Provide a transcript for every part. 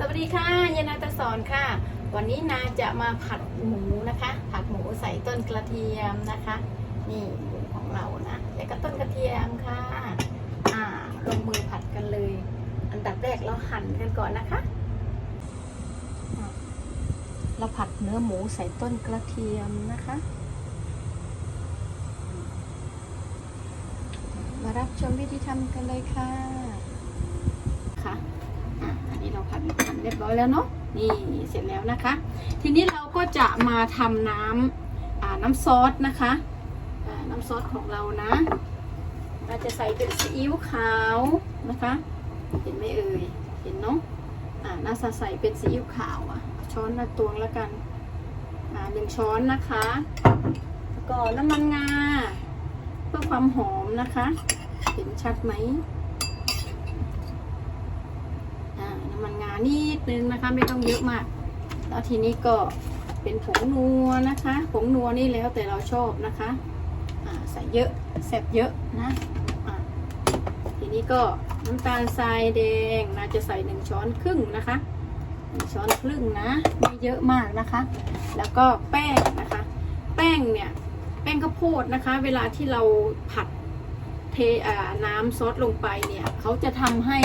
สวัสดีค่ะยานาตะสอนค่ะ วันนี้นาจะมาผัดหมูนะคะ ผัดหมูใส่ต้นกระเทียมนะคะ นี่หมูของเรานะแล้วก็ต้นกระเทียมค่ะอ่าลงมือผัดกันเลย อันดับแรกเราหั่นกันก่อนนะคะ เราผัดเนื้อหมูใส่ต้นกระเทียมนะคะ มารับชมวิธีทำกันเลยค่ะค่ะ นนี้เราผัดผัดเรียบร้อยแล้วเนาะนี่เสร็จแล้วนะคะ ทีนี้เราก็จะมาทำน้ำอ่าน้ำซอสนะคะน้ำซอสของเรานะเราจะใส่เป็นซีอิ๊วขาวนะคะ เห็นไหมเอ่ยเห็นเนาะอ่าน่าจะใส่เป็นซีอิ๊วขาวอะช้อนละตวงแล้วกันอ่าหนึ่งช้อนนะคะแล้วก็น้ำมันงาเพื่อความหอมนะคะ เห็นชัดไหม อ่าน้ำ มันงานิดนึงนะคะ ไม่ต้องเยอะมาก แล้วทีนี้ก็เป็นผงนัวนะคะ ผงนัวนี่แล้วแต่เราชอบนะคะใส่เยอะแซ่บเยอะนะทีนี้ก็น้ำตาลทรายแดงน่าจะใส่หนึ่งช้อนครึ่งนะคะหนึ่งช้อนครึ่งนะไม่เยอะมากนะคะ แล้วก็แป้งนะคะ แป้งเนี่ยแป้งข้าวโพดนะคะ เวลาที่เราผัดเทน้ำซอสลงไปเนี่ยเขาจะทำให้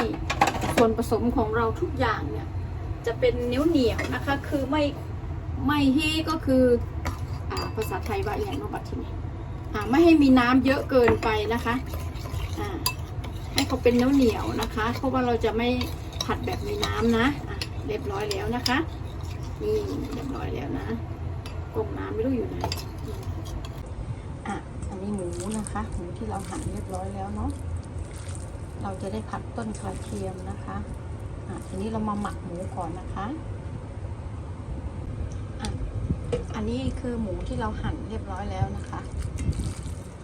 ส่วนผสมของเราทุกอย่างเนี่ย จะเป็นเนียวเหนียวนะคะ คือไม่ไม่ให้ก็คืออภาษาไทยว่าอย่างนบัตทีนี้อ่ไม่ให้มีน้ำเยอะเกินไปนะคะให้เขาเป็นเนียวเหนียวนะคะ เพราะว่าเราจะไม่ผัดแบบมีน้ำนะะเรียบร้อยแล้วนะคะนี่เรียบร้อยแล้วนะกงน้ำไม่รู้อยู่ไหนอะอันนี้หมูนะคะหมูที่เราหั่นเรียบร้อยแล้วเนาะ เราจะได้ผัดต้นกระเทียมนะคะอะทีนี้เรามาหมักหมูก่อนนะคะอะอันนี้คือหมูที่เราหั่นเรียบร้อยแล้วนะคะ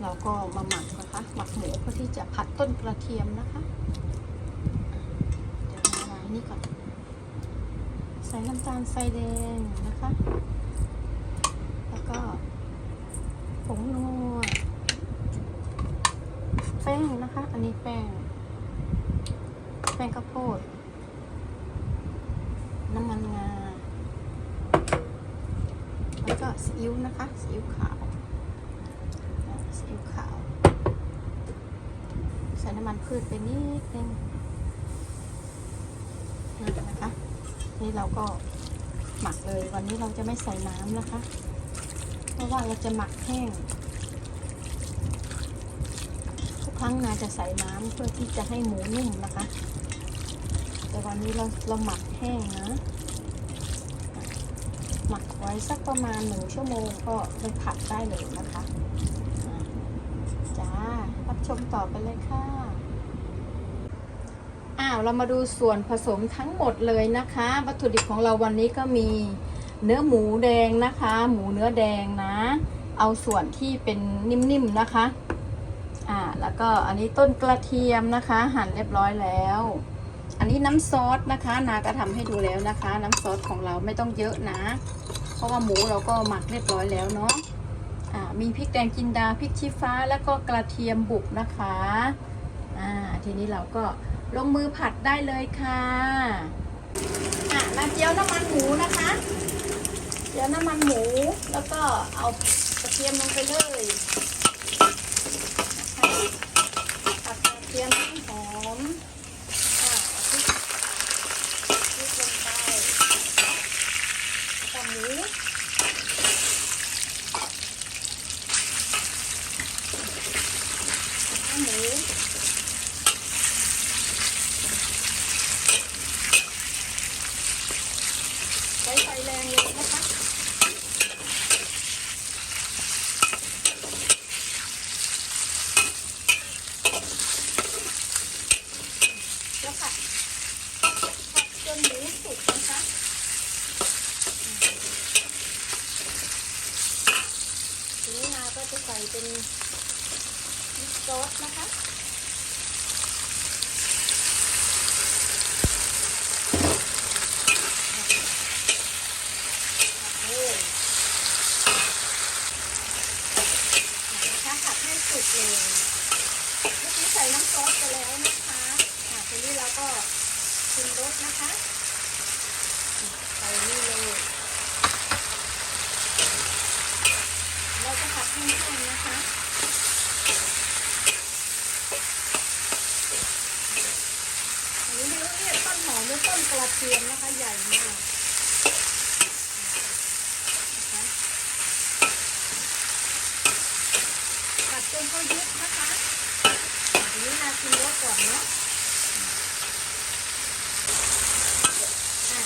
เราก็มาหมักนะคะ หมักหมูเพื่อที่จะผัดต้นกระเทียมนะคะอะเดี๋ยวมาวางนี่ก่อน ใส่น้ำตาลใส่แดงนะคะ แล้วก็ผงนัวแป้งนะคะ อันนี้แป้ง ป้งข้าวโพด น้ำมันงา แล้วก็ซีอิ๊วนะคะ ซีอิ๊วขาว ซีอิ๊วขาว ใส่น้ำมันพืชไปนิดนึงนี่นะคะ นี่เราก็หมักเลย วันนี้เราจะไม่ใส่น้ำนะคะ เพราะว่าเราจะหมักแห้งทุกครั้งนาจะใส่น้ำเพื่อที่จะให้หมูนุ่มนะคะ แต่วันนี้เราเราหมักแห้งนะ หมักไว้สักประมาณหนึ่งชั่วโมงก็ไปผัดได้เลยนะคะอะจ้ารับชมต่อไปเลยค่ะ อ้าวเรามาดูส่วนผสมทั้งหมดเลยนะคะ วัตถุดิบของเราวันนี้ก็มีเนื้อหมูแดงนะคะ หมูเนื้อแดงนะ เอาส่วนที่เป็นนิ่มๆนะคะอ่าแล้วก็อันนี้ต้นกระเทียมนะคะ หั่นเรียบร้อยแล้ว อันนี้น้ำซอสนะคะ นาก็ทำให้ดูแล้วนะคะ น้ำซอสของเราไม่ต้องเยอะนะ เพราะว่าหมูเราก็หมักเรียบร้อยแล้วเนาะอ่ามีพริกแดงจินดาพริกชี้ฟ้าแล้วก็กระเทียมบุกนะคะอ่าทีนี้เราก็ลงมือผัดได้เลยค่ะอะมาเจียวน้ำมันหมูนะคะเจียวน้ำมันหมูแล้วก็เอากระเทียมลงไปเลยนะคะผัดกระเทียมให้หอมอะพริกพริกลงไปแล้วก็หมูแล้วก็หมู ใช้ไฟแรงเลยนะคะแล้วค่ะผัดจนหมูสุกนะคะทีนี้นาก็จะใส่เป็นมิกซอสนะคะ เลยนะคะผัดให้ เลยเมื่อกี้ใส่น้ำซอสไปแล้วนะคะอะทีนี้เราก็ชิมรสนะคะใส่นี่เลย เราจะผัดให้แห้งนะคะอันนี้ไม่รู้เรียกต้นหอมหรือต้นกระเทียมนะคะใหญ่มากนะคะ ผัดจนเขายุบนะคะอันนี้นาชิมรสก่อนเนาะอะ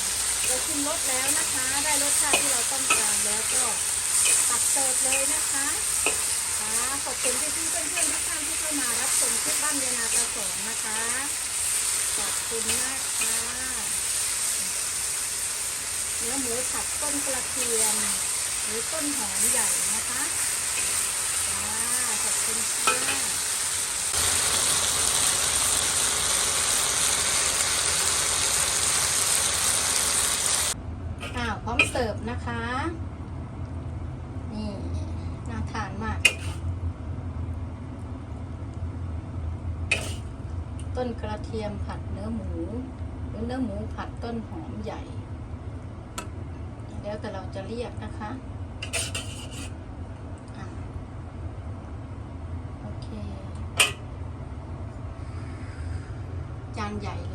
เราชิมรสแล้วนะคะ ได้รสชาติที่เราต้องการแล้วก็ตักเสิร์ฟเลยนะคะค่ะขอบคุณพี่ๆเพื่อนๆทุกท่านที่เข้ามารับชมคลิปบ้านเยนาตาสองนะคะ ขอบคุณมากค่ะเนื้อหมูผัดต้นกระเทียมหรือต้นหอมใหญ่นะคะ คุณค่ะอ้าวพร้อมเสิร์ฟนะคะ นี่น่าทานมาก ต้นกระเทียมผัดเนื้อหมูหรือเนื้อหมูผัดต้นหอมใหญ่ แล้วแต่เราจะเรียกนะคะอะโอเค จา